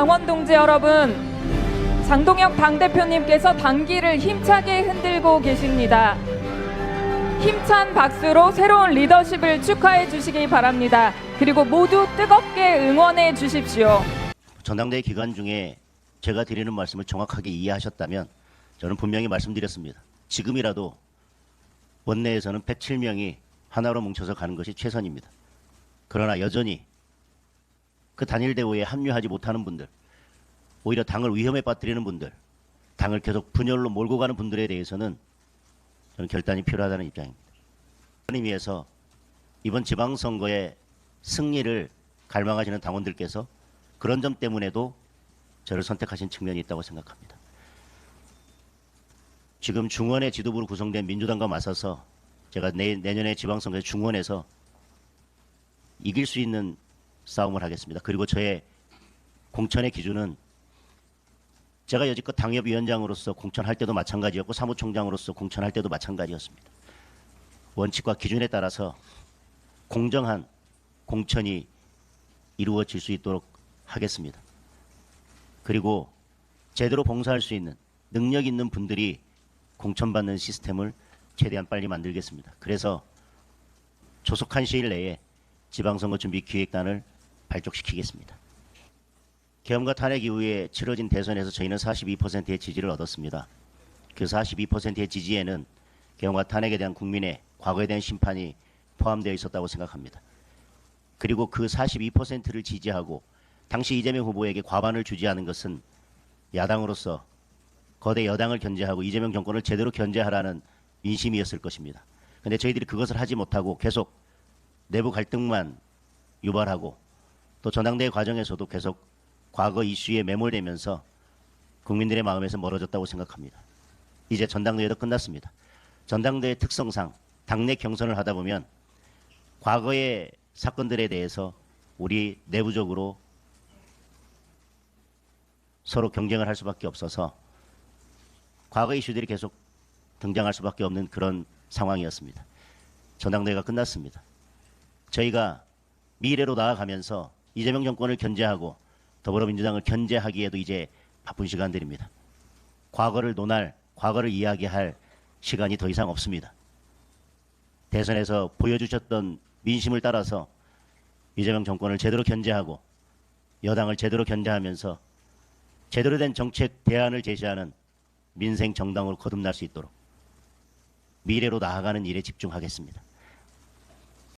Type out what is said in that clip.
강원 동지 여러분, 장동혁 당대표님께서 당기를 힘차게 흔들고 계십니다. 힘찬 박수로 새로운 리더십을 축하해 주시기 바랍니다. 그리고 모두 뜨겁게 응원해 주십시오. 전당대회 기간 중에 제가 드리는 말씀을 정확하게 이해하셨다면 저는 분명히 말씀드렸습니다. 지금이라도 원내에서는 107명이 하나로 뭉쳐서 가는 것이 최선입니다. 그러나 여전히 그 단일 대우에 합류하지 못하는 분들, 오히려 당을 위험에 빠뜨리는 분들, 당을 계속 분열로 몰고 가는 분들에 대해서는 저는 결단이 필요하다는 입장입니다. 그런 의미에서 이번 지방선거의 승리를 갈망하시는 당원들께서 그런 점 때문에도 저를 선택하신 측면이 있다고 생각합니다. 지금 중원의 지도부로 구성된 민주당과 맞서서 제가 내, 내년에 지방선거에서 중원에서 이길 수 있는 싸움을 하겠습니다. 그리고 저의 공천의 기준은 제가 여지껏 당협위원장으로서 공천할 때도 마찬가지였고 사무총장으로서 공천할 때도 마찬가지였습니다. 원칙과 기준에 따라서 공정한 공천이 이루어질 수 있도록 하겠습니다. 그리고 제대로 봉사할 수 있는 능력 있는 분들이 공천받는 시스템을 최대한 빨리 만들겠습니다. 그래서 조속한 시일 내에 지방선거 준비 기획단을 발족시키겠습니다. 계엄과 탄핵 이후에 치러진 대선에서 저희는 42%의 지지를 얻었습니다. 그 42%의 지지에는 계엄과 탄핵에 대한 국민의 과거에 대한 심판이 포함되어 있었다고 생각합니다. 그리고 그 42%를 지지하고 당시 이재명 후보에게 과반을 주지 않은 것은 야당으로서 거대 여당을 견제하고 이재명 정권을 제대로 견제하라는 민심이었을 것입니다. 근데 저희들이 그것을 하지 못하고 계속 내부 갈등만 유발하고 또 전당대회 과정에서도 계속 과거 이슈에 매몰되면서 국민들의 마음에서 멀어졌다고 생각합니다. 이제 전당대회도 끝났습니다. 전당대회 특성상 당내 경선을 하다 보면 과거의 사건들에 대해서 우리 내부적으로 서로 경쟁을 할 수밖에 없어서 과거 이슈들이 계속 등장할 수밖에 없는 그런 상황이었습니다. 전당대회가 끝났습니다. 저희가 미래로 나아가면서 이재명 정권을 견제하고 더불어민주당을 견제하기에도 이제 바쁜 시간들입니다. 과거를 논할, 과거를 이야기할 시간이 더 이상 없습니다. 대선에서 보여주셨던 민심을 따라서 이재명 정권을 제대로 견제하고 여당을 제대로 견제하면서 제대로 된 정책 대안을 제시하는 민생 정당으로 거듭날 수 있도록 미래로 나아가는 일에 집중하겠습니다.